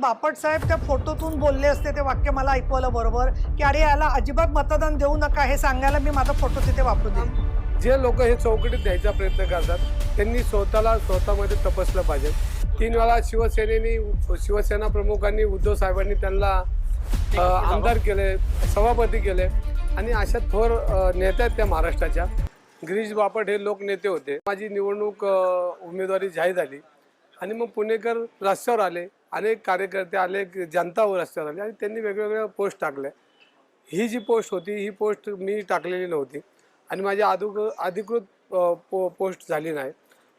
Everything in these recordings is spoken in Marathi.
बापट साहेब त्या फोटोतून बोलले असते ते वाक्य मला ऐकवलं बरोबर की अरे याला अजिबात मतदान देऊ नका हे सांगायला मी माझा फोटो तिथे वापरू दे जे लोक हे चौकटीत द्यायचा प्रयत्न करतात त्यांनी स्वतःला स्वतःमध्ये तपासलं पाहिजे. तीन वेळा शिवसेनेनी शिवसेना प्रमुखांनी उद्धव साहेबांनी त्यांना आमदार केले सभापती केले आणि अशा थोर नेत्या आहेत त्या महाराष्ट्राच्या. गिरीश बापट हे लोकनेते होते. माझी निवडणूक उमेदवारी जाहीर झाली. आणि मग पुणेकर रस्त्यावर आले. अनेक कार्यकर्ते आले जनता रस्त्यावर आले आणि त्यांनी वेगवेगळ्या पोस्ट टाकल्या. ही जी पोस्ट होती ही पोस्ट मी टाकलेली नव्हती आणि माझी अधिक अधिकृत पो पोस्ट झाली नाही.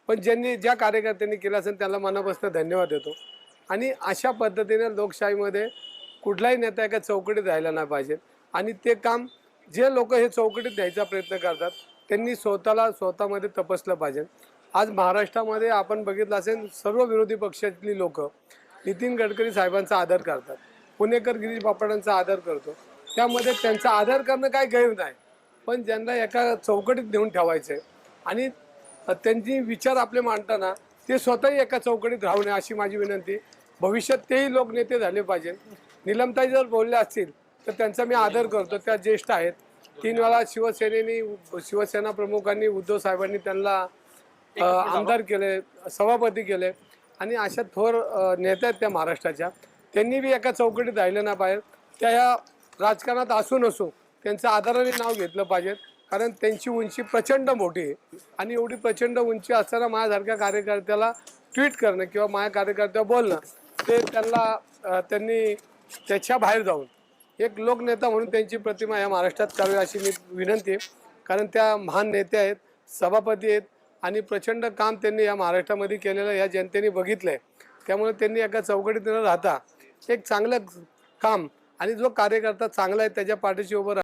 पण ज्यांनी ज्या कार्यकर्त्यांनी केलं असेल त्याला मनापासून धन्यवाद देतो. आणि अशा पद्धतीने लोकशाहीमध्ये कुठलाही नेता एका चौकटीत राहायला नाही पाहिजे. आणि ते काम जे लोक हे चौकटीत द्यायचा प्रयत्न करतात त्यांनी स्वतःला स्वतःमध्ये तपासलं पाहिजे. आज महाराष्ट्रामध्ये आपण बघितलं असेल सर्व विरोधी पक्षातली लोक नितीन गडकरी साहेबांचा आदर करतात. पुणेकर गिरीश बापटांचा आदर करतो. त्यामध्ये त्यांचा आदर करणं काही गैर नाही. पण ज्यांना एका चौकटीत नेऊन ठेवायचं आहे आणि त्यांची विचार आपले मांडताना ते स्वतःही एका चौकटीत राहू नये अशी माझी विनंती. भविष्यात तेही लोक नेते झाले पाहिजे. निलमताई जर बोलले असतील तर त्यांचा मी आदर करतो. त्या ज्येष्ठ आहेत. तीन वेळा शिवसेनेनी शिवसेना प्रमुखांनी उद्धव साहेबांनी त्यांना आमदार केले सभापती केले. आणि अशा थोर नेत्या आहेत त्या महाराष्ट्राच्या. त्यांनी बी एका चौकटीत राहिलं ना पाहिजे त्या ह्या राजकारणात असू नसो त्यांचं आदराने नाव घेतलं पाहिजे. कारण त्यांची उंची प्रचंड मोठी आहे. आणि एवढी प्रचंड उंची असताना माझ्यासारख्या कार्यकर्त्याला ट्विट करणं किंवा माझ्या कार्यकर्त्या बोलणं ते त्यांना त्यांनी त्याच्या बाहेर जाऊन एक लोकनेता म्हणून त्यांची प्रतिमा या महाराष्ट्रात करावी अशी मी विनंती आहे. कारण त्या महान नेते आहेत सभापती आहेत आणि प्रचंड काम त्यांनी या महाराष्ट्रामध्ये केलेलं या जनतेने बघितलं आहे त्यामुळे त्यांनी एका चौकटीत न राहता. एक चांगलं काम आणि जो कार्यकर्ता चांगला आहे त्याच्या पाठीशी उभं राहा